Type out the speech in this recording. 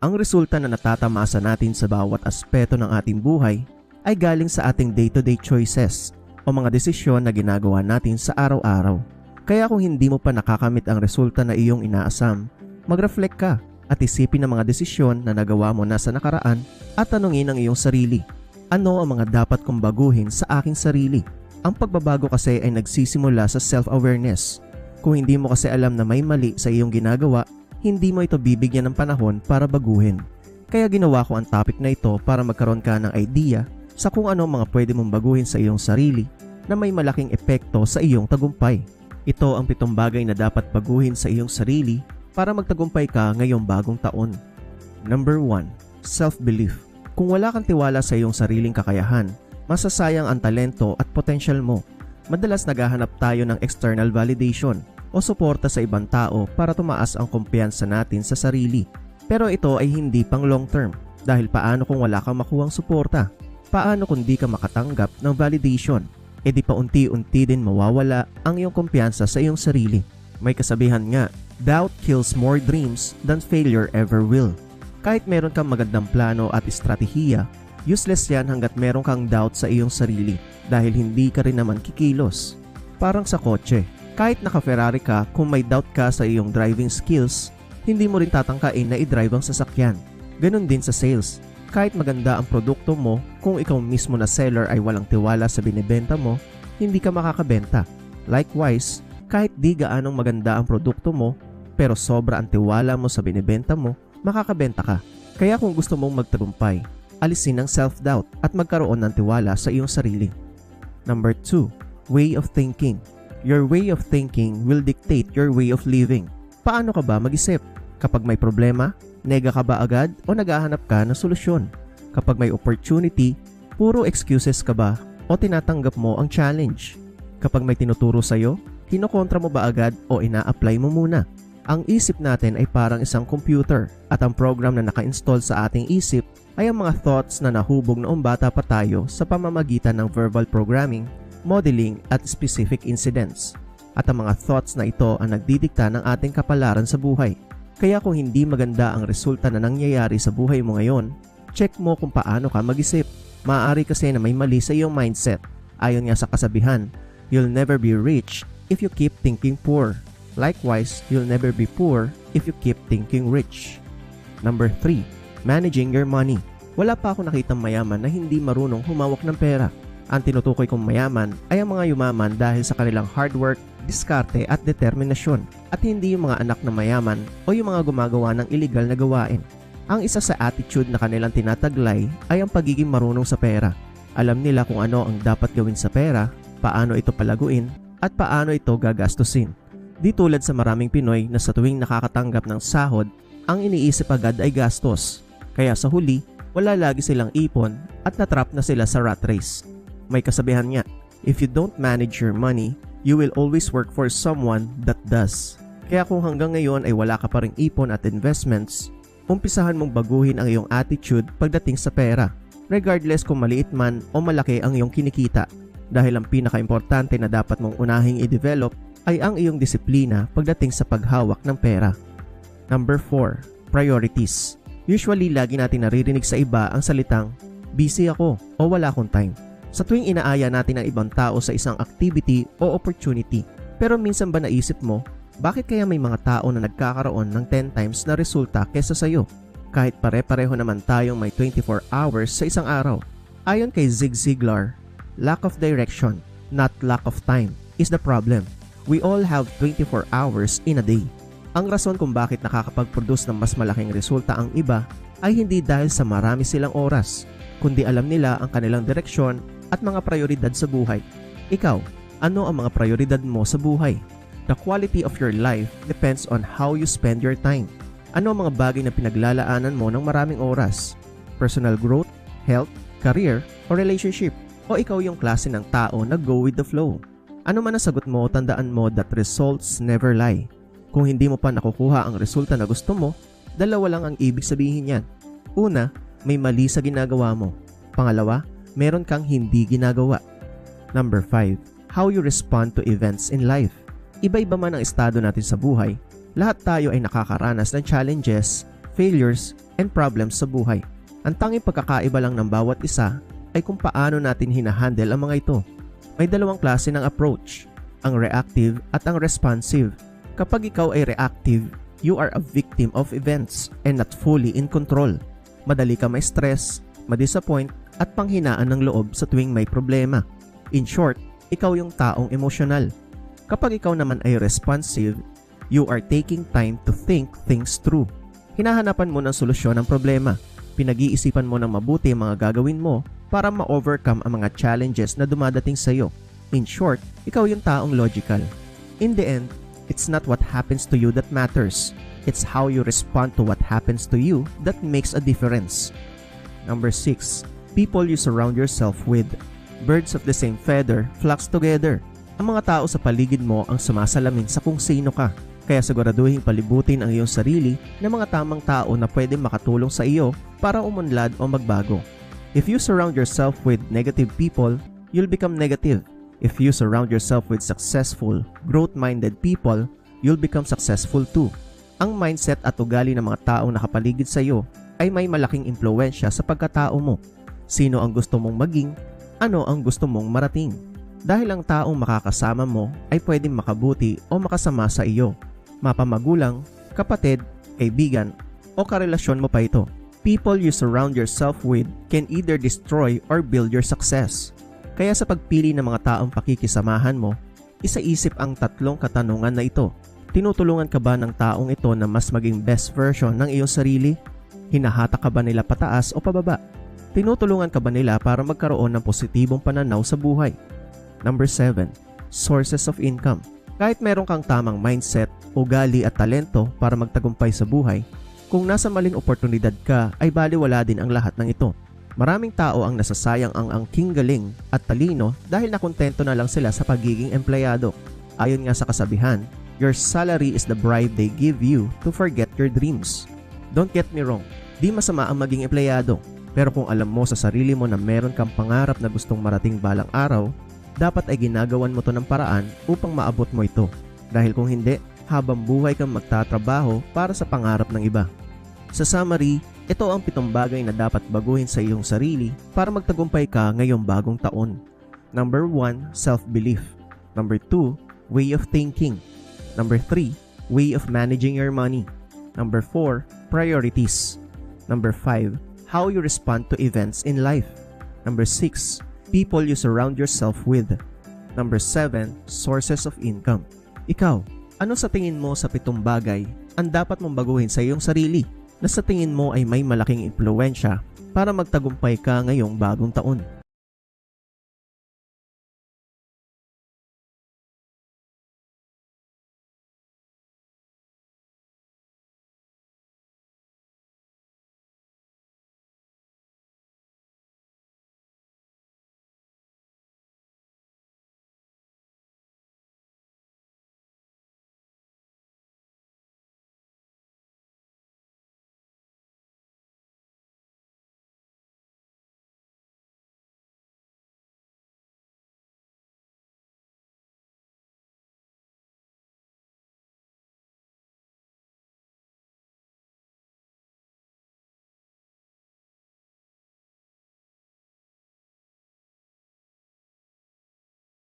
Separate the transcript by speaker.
Speaker 1: Ang resulta na natatamasa natin sa bawat aspeto ng ating buhay ay galing sa ating day-to-day choices o mga desisyon na ginagawa natin sa araw-araw. Kaya kung hindi mo pa nakakamit ang resulta na iyong inaasam, mag-reflect ka at isipin ang mga desisyon na nagawa mo na sa nakaraan at tanungin ang iyong sarili. Ano ang mga dapat kong baguhin sa aking sarili? Ang pagbabago kasi ay nagsisimula sa self-awareness. Kung hindi mo kasi alam na may mali sa iyong ginagawa, hindi mo ito bibigyan ng panahon para baguhin. Kaya ginawa ko ang topic na ito para magkaroon ka ng idea sa kung ano mga pwede mong baguhin sa iyong sarili na may malaking epekto sa iyong tagumpay. Ito ang pitong bagay na dapat baguhin sa iyong sarili para magtagumpay ka ngayong bagong taon. Number 1. Self-belief. Kung wala kang tiwala sa iyong sariling kakayahan, masasayang ang talento at potential mo. Madalas naghahanap tayo ng external validation o suporta sa ibang tao para tumaas ang kumpiyansa natin sa sarili. Pero ito ay hindi pang long term dahil paano kung wala kang makuhang suporta? Paano kung di ka makatanggap ng validation? E di pa unti-unti din mawawala ang iyong kumpiyansa sa iyong sarili. May kasabihan nga, doubt kills more dreams than failure ever will. Kahit meron kang magandang plano at estratehiya, useless yan hanggat meron kang doubt sa iyong sarili dahil hindi ka rin naman kikilos. Parang sa kotse, kahit naka-Ferrari ka, kung may doubt ka sa iyong driving skills, hindi mo rin tatangkain na i-drive ang sasakyan. Ganon din sa sales. Kahit maganda ang produkto mo, kung ikaw mismo na seller ay walang tiwala sa binibenta mo, hindi ka makakabenta. Likewise, kahit di gaanong maganda ang produkto mo, pero sobra ang tiwala mo sa binibenta mo, makakabenta ka. Kaya kung gusto mong magtagumpay, alisin ang self-doubt at magkaroon ng tiwala sa iyong sarili. Number 2. Way of thinking. Your way of thinking will dictate your way of living. Paano ka ba mag-isip? Kapag may problema, nega ka ba agad o naghahanap ka ng solusyon? Kapag may opportunity, puro excuses ka ba o tinatanggap mo ang challenge? Kapag may tinuturo sa'yo, kinokontra mo ba agad o ina-apply mo muna? Ang isip natin ay parang isang computer at ang program na naka-install sa ating isip ay ang mga thoughts na nahubog noong bata pa tayo sa pamamagitan ng verbal programming modeling at specific incidents. At ang mga thoughts na ito ang nagdidikta ng ating kapalaran sa buhay. Kaya kung hindi maganda ang resulta na nangyayari sa buhay mo ngayon, check mo kung paano ka mag-isip. Maaari kasi na may mali sa iyong mindset. Ayon nga sa kasabihan, you'll never be rich if you keep thinking poor. Likewise, you'll never be poor if you keep thinking rich. Number 3. Managing your money. Wala pa ako nakitang mayaman na hindi marunong humawak ng pera. Ang tinutukoy kong mayaman ay ang mga yumaman dahil sa kanilang hard work, diskarte at determinasyon at hindi yung mga anak na mayaman o yung mga gumagawa ng illegal na gawain. Ang isa sa attitude na kanilang tinataglay ay ang pagiging marunong sa pera. Alam nila kung ano ang dapat gawin sa pera, paano ito palaguin, at paano ito gagastusin. Di tulad sa maraming Pinoy na sa tuwing nakakatanggap ng sahod, ang iniisip agad ay gastos. Kaya sa huli, wala lagi silang ipon at natrap na sila sa rat race. May kasabihan niya, if you don't manage your money, you will always work for someone that does. Kaya kung hanggang ngayon ay wala ka pa ring ipon at investments, umpisahan mong baguhin ang iyong attitude pagdating sa pera, regardless kung maliit man o malaki ang iyong kinikita. Dahil ang pinaka-importante na dapat mong unahing i-develop ay ang iyong disiplina pagdating sa paghawak ng pera. Number 4. Priorities. Usually, lagi natin naririnig sa iba ang salitang, busy ako o wala akong time sa tuwing inaaya natin ang ibang tao sa isang activity o opportunity. Pero minsan ba naisip mo, bakit kaya may mga tao na nagkakaroon ng 10 times na resulta kesa sa'yo? Kahit pare-pareho naman tayong may 24 hours sa isang araw. Ayon kay Zig Ziglar, lack of direction, not lack of time, is the problem. We all have 24 hours in a day. Ang rason kung bakit nakakapag-produce ng mas malaking resulta ang iba ay hindi dahil sa marami silang oras, kundi alam nila ang kanilang direksyon at mga prioridad sa buhay. Ikaw, ano ang mga prioridad mo sa buhay? The quality of your life depends on how you spend your time. Ano ang mga bagay na pinaglalaanan mo ng maraming oras? Personal growth, health, career, o relationship? O ikaw yung klase ng tao na go with the flow? Ano man ang sagot mo, tandaan mo that results never lie. Kung hindi mo pa nakukuha ang resulta na gusto mo, dalawa lang ang ibig sabihin yan. Una, may mali sa ginagawa mo. Pangalawa, meron kang hindi ginagawa. Number 5. How you respond to events in life. Iba-iba man ang estado natin sa buhay, lahat tayo ay nakakaranas ng challenges, failures, and problems sa buhay. Ang tanging pagkakaiba lang ng bawat isa ay kung paano natin hinahandle ang mga ito. May dalawang klase ng approach, ang reactive at ang responsive. Kapag ikaw ay reactive, you are a victim of events and not fully in control. Madali ka may stress, madisappoint at panghinaan ng loob sa tuwing may problema. In short, ikaw yung taong emosyonal. Kapag ikaw naman ay responsive, you are taking time to think things through. Hinahanapan mo ng solusyon ng problema. Pinag-iisipan mo ng mabuti ang mga gagawin mo para ma-overcome ang mga challenges na dumadating sa iyo. In short, ikaw yung taong logical. In the end, it's not what happens to you that matters. It's how you respond to what happens to you that makes a difference. Number 6. People you surround yourself with. Birds of the same feather flocks together. Ang mga tao sa paligid mo ang sumasalamin sa kung sino ka. Kaya siguraduhin palibutin ang iyong sarili ng mga tamang tao na pwede makatulong sa iyo para umunlad o magbago. If you surround yourself with negative people, you'll become negative. If you surround yourself with successful, growth-minded people, you'll become successful too. Ang mindset at ugali ng mga taong nakapaligid sa iyo ay may malaking impluensya sa pagkatao mo. Sino ang gusto mong maging, ano ang gusto mong marating. Dahil ang taong makakasama mo ay pwedeng makabuti o makasama sa iyo. Mapamagulang, kapatid, kaibigan, o karelasyon mo pa ito. People you surround yourself with can either destroy or build your success. Kaya sa pagpili ng mga taong pakikisamahan mo, isaisip ang tatlong katanungan na ito. Tinutulungan ka ba ng taong ito na mas maging best version ng iyong sarili? Hinahata ka ba nila pataas o pababa? Tinutulungan ka ba nila para magkaroon ng positibong pananaw sa buhay? Number 7. Sources of income. Kahit meron kang tamang mindset, ugali at talento para magtagumpay sa buhay, kung nasa maling oportunidad ka ay baliwala din ang lahat ng ito. Maraming tao ang nasasayang ang angking galing at talino dahil nakontento na lang sila sa pagiging empleyado. Ayon nga sa kasabihan, your salary is the bribe they give you to forget your dreams. Don't get me wrong, di masama ang maging empleyado. Pero kung alam mo sa sarili mo na meron kang pangarap na gustong marating balang araw, dapat ay ginagawan mo to ng paraan upang maabot mo ito. Dahil kung hindi, habang buhay kang magtatrabaho para sa pangarap ng iba. Sa summary, ito ang pitong bagay na dapat baguhin sa iyong sarili para magtagumpay ka ngayong bagong taon. Number 1, self-belief. Number 2, way of thinking. Number 3, way of managing your money. Number 4, priorities. Number 5, how you respond to events in life. Number 6, people you surround yourself with. Number 7, sources of income. Ikaw, ano sa tingin mo sa pitong bagay ang dapat mong baguhin sa iyong sarili na sa tingin mo ay may malaking impluensya para magtagumpay ka ngayong bagong taon?